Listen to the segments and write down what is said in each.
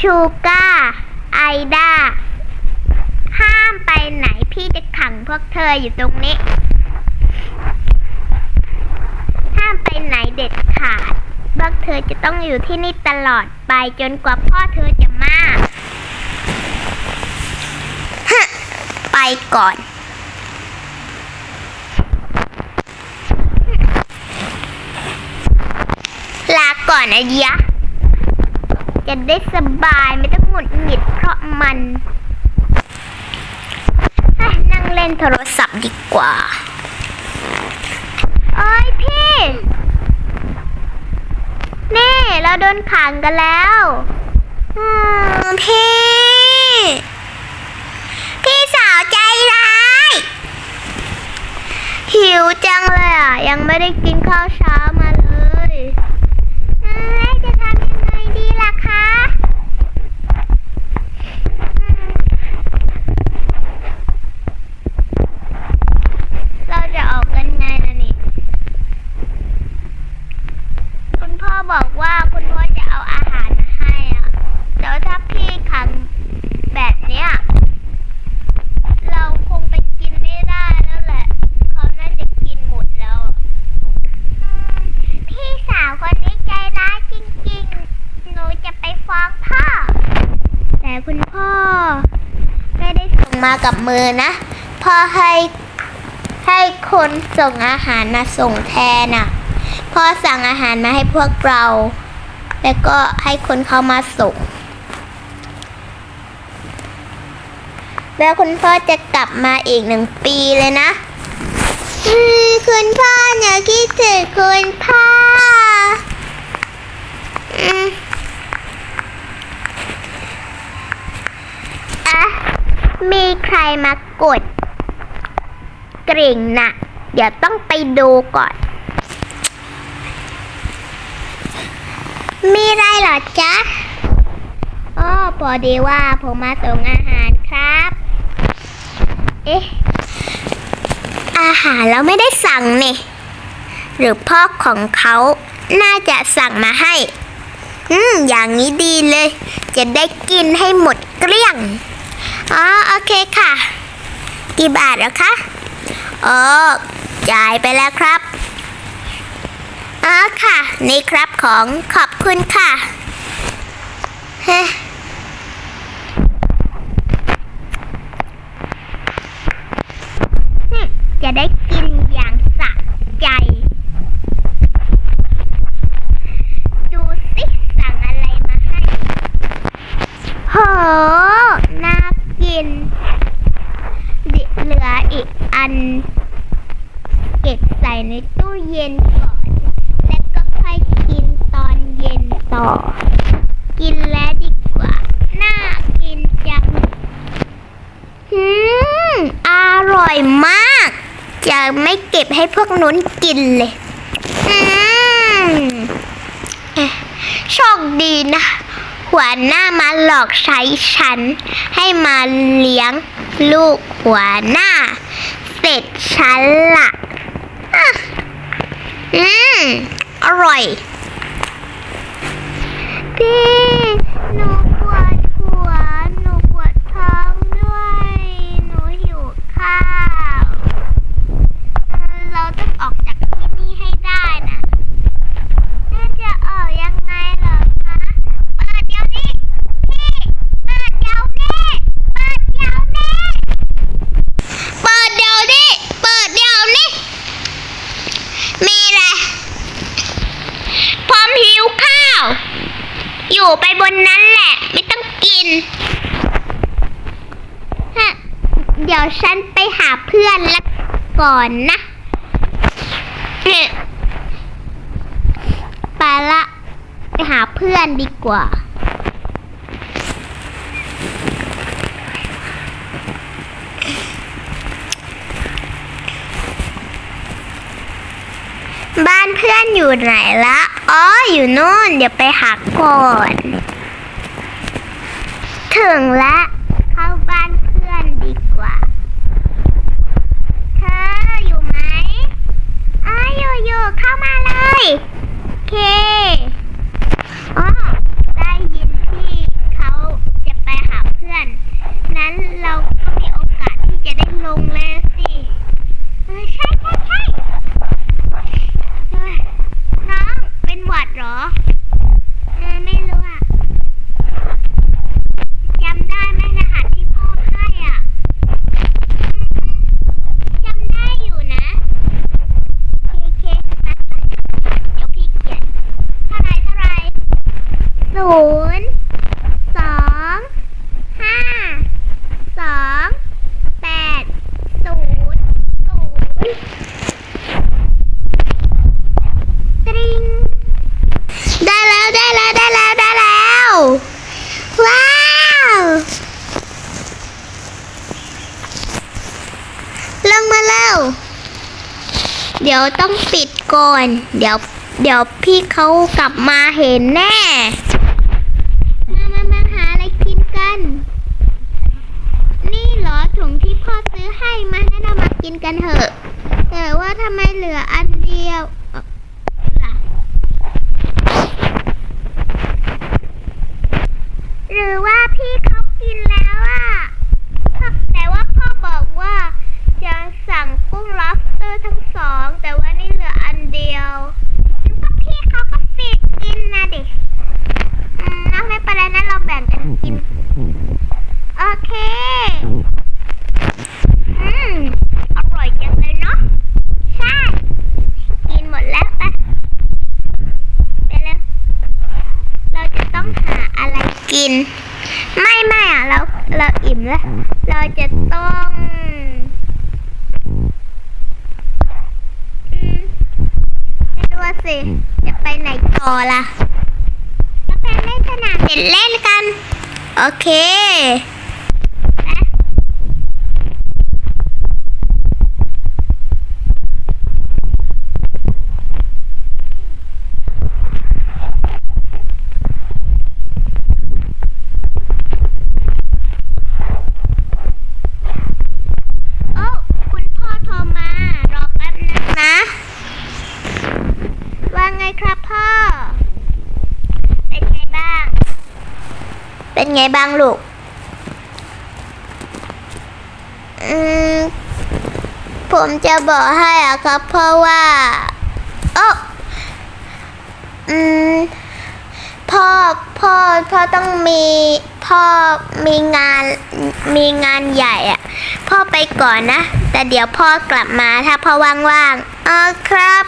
ชูก้า ไอดา ห้ามไปไหนพี่จะขังพวกเธออยู่ตรงนี้ ห้ามไปไหนเด็ดขาดพวกเธอจะต้องอยู่ที่นี่ตลอดไปจนกว่าพ่อเธอจะมาฮะไปก่อนลาก่อนนะยะ จะได้สบายไม่ต้องหงุดหงิดเพราะมัน นั่งเล่นโทรศัพท์ดีกว่า เอ้ยพี่ นี่เราโดนขังกันแล้ว อืมพี่ พี่สาวใจร้าย หิวจังเลยอะ ยังไม่ได้กินข้าวเช้ามาเลยเอ้ยจะทำยังไงดีล่ะคะอืมเราจะออกกันไงล่ะนี่ คุณพ่อบอกว่าคุณพ่อจะเอาอาหารมาให้อะแล้วถ้าพี่ขังแบบเนี้ย เราคงไปกินไม่ได้แล้วแหละ เขาน่าจะกินหมดแล้วอะอืมพี่สาว คนนี้ใจร้ายจริงๆ หนูจะไปฟ้องพ่อ แต่คุณพ่อ ไม่ได้ส่งมากับมือนะ พ่อให้ให้คนส่งอาหารมาส่งแทนอะ พ่อสั่งอาหารมาให้พวกเรา แล้วก็ให้คนเข้ามาส่ง แล้วคุณพ่อจะกลับมาอีกหนึ่งปีเลยนะอืมคุณพ่อหนูคิดถึงคุณพ่อมอะมีใครมากด กริ่งน่ะ เดี๋ยวต้องไปดูก่อน มีอะไรเหรอจ๊ะอ๋อพอดีว่าผมมาส่งอาหารครับ เอ๊ะ อาหารเราไม่ได้สั่งนี่ หรือพ่อของเขาน่าจะสั่งมาให้ อืม อย่างนี้ดีเลย จะได้กินให้หมดเกลี้ยง อ๋อ โอเคค่ะ กี่บาทแล้วคะ โอ้จ่ายไปแล้วครับอ๋อค่ะ นี่ครับของขอบคุณค่ะเฮ้จะได้กินอย่างสะใจ ดูสิสั่งอะไรมาให้โห น่ากินดิเหลืออีกอัน เก็บ ใส่ในตู้เย็นก่อน แล้วก็ค่อยกินตอนเย็นต่อ กินแล้วดีกว่า น่ากินจังหืมอร่อยมาก จะไม่เก็บให้พวกนุ้นกินเลยอืมเอ๊ะโชคดีนะหัวหน้ามาหลอกใช้ฉัน ให้มาเลี้ยงลูกหัวหน้า เสร็จฉันละ่ะ อืม อร่อยพี่หนูปวดหัว หนูปวดท้องด้วย หนูหิวข้าวเออเราต้องออกจากที่นี่ให้ได้นะน่าจะออกยังไงเหรอคะ เปิดเดี๋ยวนี้ พี่ เปิดเดี๋ยวนี้ เปิดเดี๋ยวนี้ เปิดเดี๋ยวนี้ เปิดเดี๋ยวนี้ มีอะไรพร้อมหิวข้าว นนั้นแหละ ไม่ต้องกิน เดี๋ยวฉันไปหาเพื่อนละก่อนนะไปละ ไปหาเพื่อนดีกว่าบ้านเพื่อนอยู่ไหนละ อ๋อ อยู่นู่น เดี๋ยวไปหาก่อน ถึงแล้ว เข้าบ้านเพื่อนดีกว่า เธออยู่ไหมอ๋ออยู่อยู่เข้ามาเลย โอเค อ๋อ ได้ยินพี่เขา ดี๋ยวต้องปิด ก่อน เดี๋ยว เดี๋ยวพี่เขากลับมาเห็นแน่ มามามาหาอะไรกินกัน นี่เหรอถุงที่พ่อซื้อให้มาแนะนำมากินกันเถอะ แต่ว่าทำไมเหลืออันเดียวเอ่อล่ะ หรือว่าพี่เขากินแล้วอะพ่อแต่ว่าพ่อบอกว่าจะสั่งกุ้ง lobster ทั้งสอง แต่ว่านี่เหลืออันเดียวงั้นก็พี่เขาก็ปิดกินนะดิอืมแล้วไม่เป็นไรนะเราแบ่งกันกิน โอืมอร่อยจังเลยเนาะ ใช่ กินหมดแล้วปะไปเลยเราจะต้องหาอะไรกิน ไม่ไม่อะ เราเราอิ่มแล้ว เราจะต้องอืมไม่รู้สิ จะไปไหนต่อล่ะก็ไปเล่นสนามเด็กเล่นกัน โอเคไปโอ้คุณพ่อโทรมา รอแป๊บนึงนะ ว่าไงครับพ่อ เป็นไงบ้าง เป็น ไงบ้างลูก อืม ผมจะบอกให้อะครับ เพราะว่าโอ้อืม พ่อ พ่อ พ่อต้องมี พ่อมีงาน มีงานใหญ่อะพ่อไปก่อนนะ แต่เดี๋ยวพ่อกลับมาถ้าพ่อว่างๆ เออครับ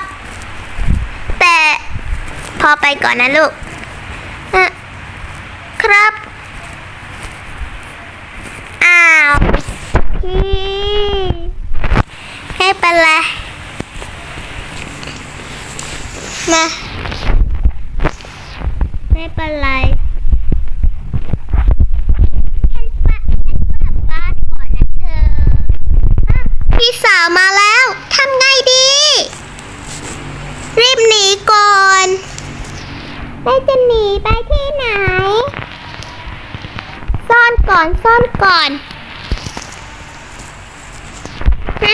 แต่พ่อไปก่อนนะลูก ครับ อ้าวพี่ให้เป็นไรมา ไม่เป็นไรฉันปะฉันกลับบ้านก่อนนะเธออ้าวพี่สาวมาแล้ว ทำไงดี รีบหนีก่อนแล้วจะหนีไปที่ไหน ซ่อนก่อนซ่อนก่อนฮึ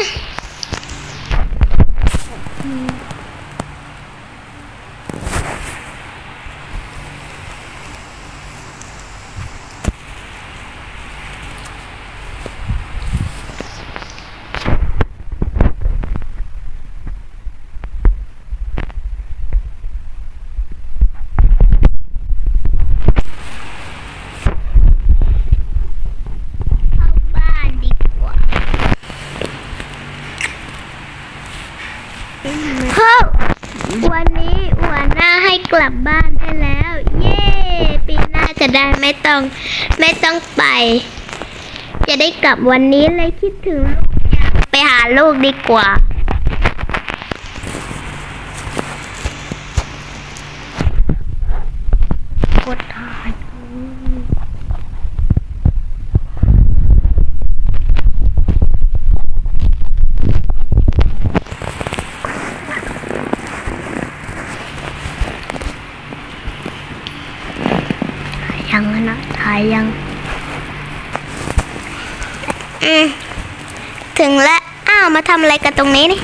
เข้าบ้านดีกว่า เฮ้ยวันนี้หัวหน้าให้กลับบ้านได้แล้ว เย้ปีหน้าจะได้ไม่ต้อง ไม่ต้องไป จะได้กลับวันนี้เลยคิดถึงลูกอยากไปหาลูกดีกว่า กดทาน ยังนะถ่ายยัง อืม ถึงแล้ว อ้าว มา ทำอะไรกันตรงนี้นี่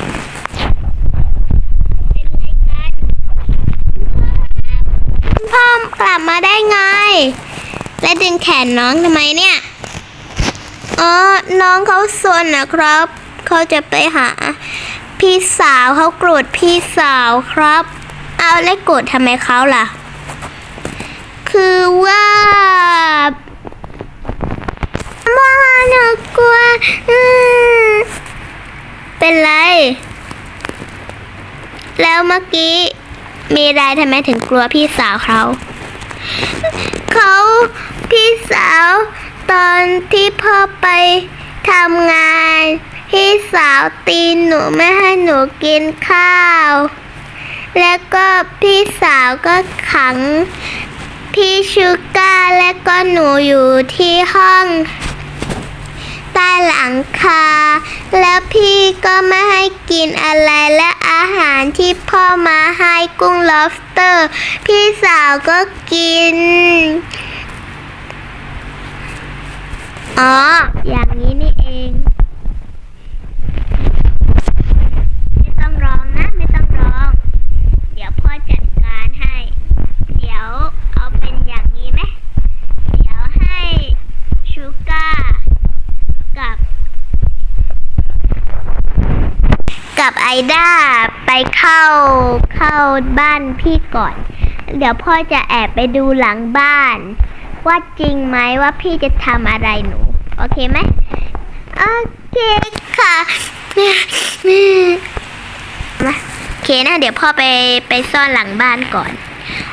เป็นไรกันพ่อกลับมาได้ไง และดึงแขนน้องทำไมเนี่ยอ๋อน้องเขาซนนะครับ เขาจะไปหา พี่สาวเขาโกรธพี่สาวครับ เอาแล้วโกรธทำไมเขาล่ะ คือว่ามาหนูกลัวอืม เป็นไร แล้วเมื่อกี้ มีอะไรทำไมถึงกลัวพี่สาวเขา เขาพี่สาว ตอนที่พ่อไปทำงาน พี่สาวตีหนูไม่ให้หนูกินข้าว แล้วก็พี่สาวก็ขังพี่ชูก้าและก็หนูอยู่ที่ห้อง ใต้หลังคา แล้วพี่ก็ไม่ให้กินอะไรและอาหารที่พ่อมาให้กุ้ง lobster พี่สาวก็กิน อ๋อ อย่างนี้นี่เอง ไม่ต้องร้องนะ ไม่ต้องร้อง เดี๋ยวพ่อจัดการให้ เดี๋ยวเอาเป็นอย่างนี้ไหม เดี๋ยวให้ชูก้ากับ กับไอ ด้าไปเข้าเข้าบ้านพี่ก่อน เดี๋ยวพ่อจะแอบไปดูหลังบ้าน ว่าจริงไหมว่าพี่จะทำอะไรหนู โอเคไหมโอเคค่ะโอเคนะ เดี๋ยวพ่อไปไปซ่อนหลังบ้านก่อน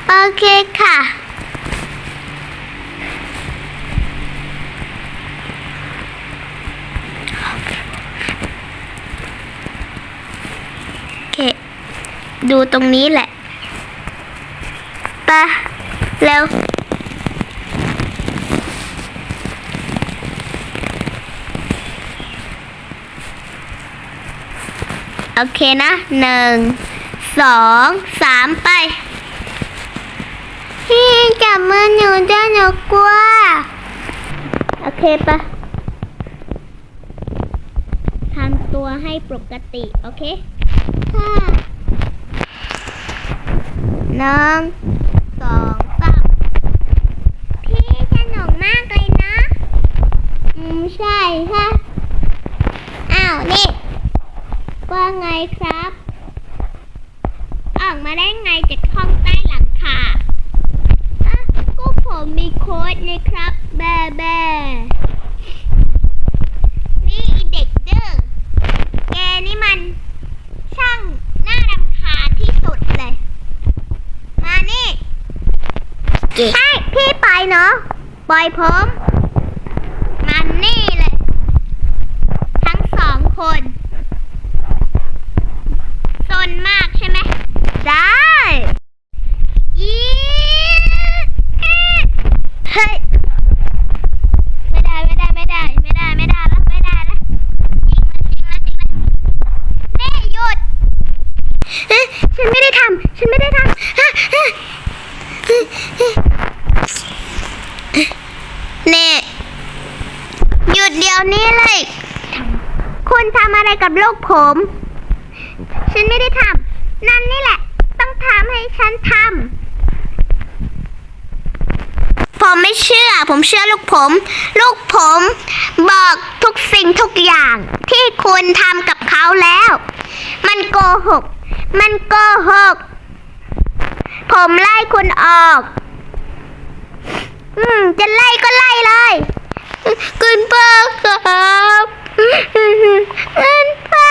โอเคค่ะ ดูตรงนี้แหละไปะเร็วโอเคนะหนึ่งสองสามไป พี่จับมือหนูด้วยหนูกลัว โอเคปะทำตัวให้ปกติ โอเคค่ะ หนึ่งสองสามพี่สนุกมากเลยนะอืมใช่ค่ะอ้าวนี่ว่าไงครับ ออกมาได้ไงจากห้องใต้หลังคาอะก็ผมมีโค้ดนี่ครับ แบแบนี่อีเด็กดื้อแกนี่มัน ช่างน่ารำคาญที่สุดเลย มานี่ ใช่ พี่ไปเนาะปล่อยผมมันนี่เลย ทั้งสองคน ซนมากใช่ไหม ได้อีเฮ้ย ไม่ได้ไม่ได้ไม่ได้ไม่ได้ไม่ได้แล้วไม่ได้แล้วจริงแล้วจริงแล้วจริงแล้วนี่หยุดเอ๊ะฉันไม่ได้ทำฉันไม่ได้ทำฮะฮะนี่หยุดเดี๋ยวนี้เลย คุณทำอะไรกับลูก ผม ฉันไม่ได้ทำนั่นนี่แหละ ต้องทำให้ฉันทำผมไม่เชื่อ ผมเชื่อลูกผม ลูกผม บอกทุกสิ่งทุกอย่างที่คุณทำกับเขาแล้ว มันโกหก มันโกหก ผมไล่คุณออก อืม จะไล่ก็ไล่เลย คุณพ่อครับ คุณพ่อ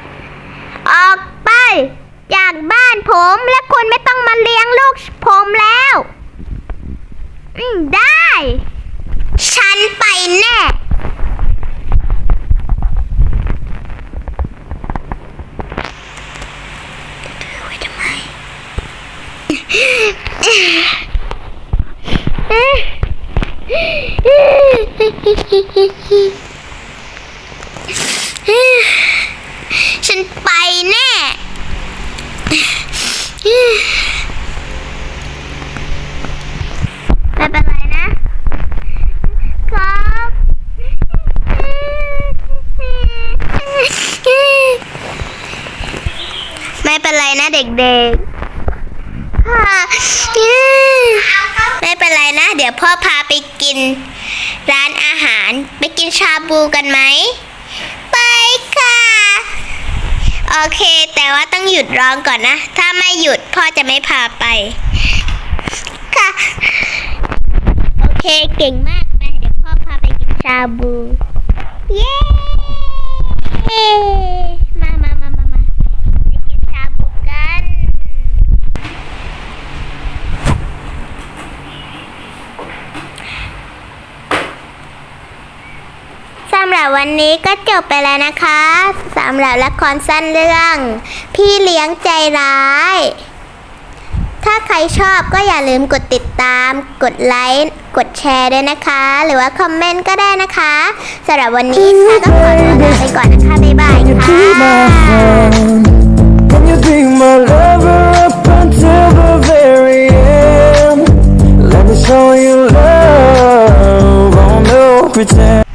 ออกไป จากบ้านผมและคุณไม่ต้องมาเลี้ยงลูกผมแล้ว อืม ได้ ฉันไปแน่ ไว้ทำไม ฉันไปแน่ ไม่เป็นไรนะ ครับไม่เป็นไรนะเด็กๆค่ะไม่เป็นไรนะ เดี๋ยวพ่อพาไปกิน ร้านอาหาร ไปกินชาบูกันไหม ไปค่ะ โอเค แต่ว่าต้องหยุดร้องก่อนนะ ถ้าไม่หยุดพ่อจะไม่พาไป ค่ะ โอเคเก่งมากไปเดี๋ยวพ่อพาไปกินชาบู เย้ มามามามามาไปกินชาบูกัน สำหรับวันนี้ก็จบไปแล้วนะคะสำหรับละครสั้นเรื่อง พี่เลี้ยงใจร้าย ถ้าใครชอบก็อย่าลืมกดติดตาม กดไลค์ กดแชร์ด้วยนะคะ หรือว่าคอมเมนต์ก็ได้นะคะสำหรับวันนี้ค่ะก็ขอตัวลาไปก่อนนะคะ บ๊ายบายค่ะ Can you be my lover up until the very end. Let me show you love, oh no pretend.